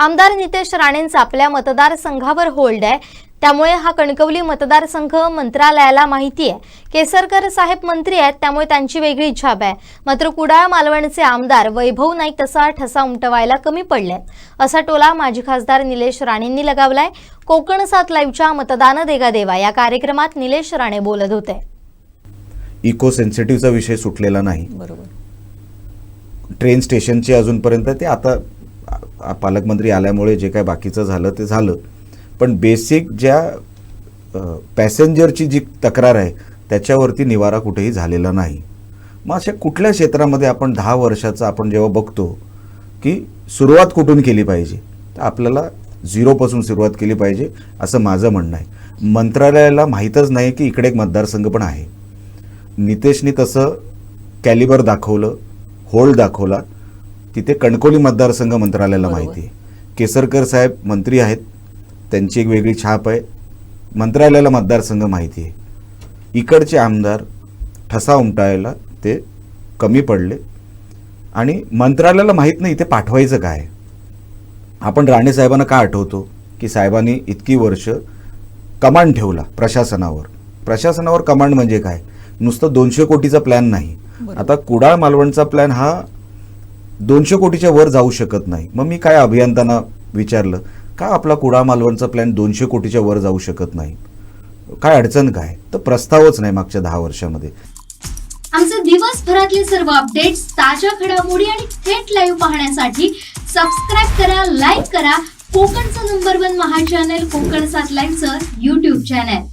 आमदार नितेश राणेंचा आपल्या मतदारसंघावर होल्ड आहे. त्यामुळे हा कणकवली मतदारसंघ मंत्रालयाला माहिती आहे. केसरकर साहेब मंत्री आहेत त्यामुळे त्यांची वेगळी छाप आहे. मात्र कुडाळ मालवणचे आमदार वैभव नाईक तसा ठसा उमटवायला कमी पडले असा टोला माजी खासदार निलेश राणेंनी लगावलाय. कोकण सात लाईव्हच्या मतदान देगा देवा या कार्यक्रमात निलेश राणे बोलत होते. इको सेन्सिटिव्हचा विषय सुटलेला नाही. ट्रेन स्टेशनचे अजूनपर्यंत ते आता पालकमंत्री आल्यामुळे जे काय बाकीचं झालं ते झालं. पण बेसिक ज्या पॅसेंजरची जी तक्रार आहे त्याच्यावरती निवारा कुठेही झालेला नाही. मग अशा कुठल्या क्षेत्रामध्ये आपण दहा वर्षाचं आपण जेव्हा बघतो की सुरुवात कुठून केली पाहिजे? तर आपल्याला झिरोपासून सुरुवात केली पाहिजे असं माझं म्हणणं आहे. मंत्रालयाला माहीतच नाही की इकडे एक मतदारसंघ पण आहे. नितेशनी तसं कॅलिबर दाखवलं होल्ड दाखवला तिथे कणकोली मतदारसंघ मंत्रालयाला माहिती आहे. केसरकर साहेब मंत्री आहेत. त्यांची एक वेगळी छाप आहे. मंत्रालयाला मतदारसंघ माहिती आहे. इकडचे आमदार ठसा उमटायला ते कमी पडले. आणि मंत्रालयाला माहीत नाही ते पाठवायचं काय? आपण राणे साहेबांना का आठवतो की साहेबांनी इतकी वर्ष कमांड ठेवला प्रशासनावर? प्रशासनावर कमांड म्हणजे काय? नुसतं दोनशे कोटीचा प्लॅन नाही. आता कुडाळ मालवणचा प्लॅन हा दोनशे कोटीच्या वर जाऊ शकत नाही. मग मी काय अभियंत्यांना विचारलं का आपला कुडा मालवणचा प्लॅन दोनशे कोटीच्या वर जाऊ शकत नाही? काय अडचण काय? तर प्रस्तावच नाही मागच्या दहा वर्षामध्ये. आमचे दिवसभरातले सर्व अपडेट्स ताज्या घडामोडी आणि थेट लाईव्ह पाहण्यासाठी सबस्क्राईब करा लाईक करा. कोकणचं नंबर वन महा चॅनल कोकण सात लाईव्हचं युट्यूब चॅनल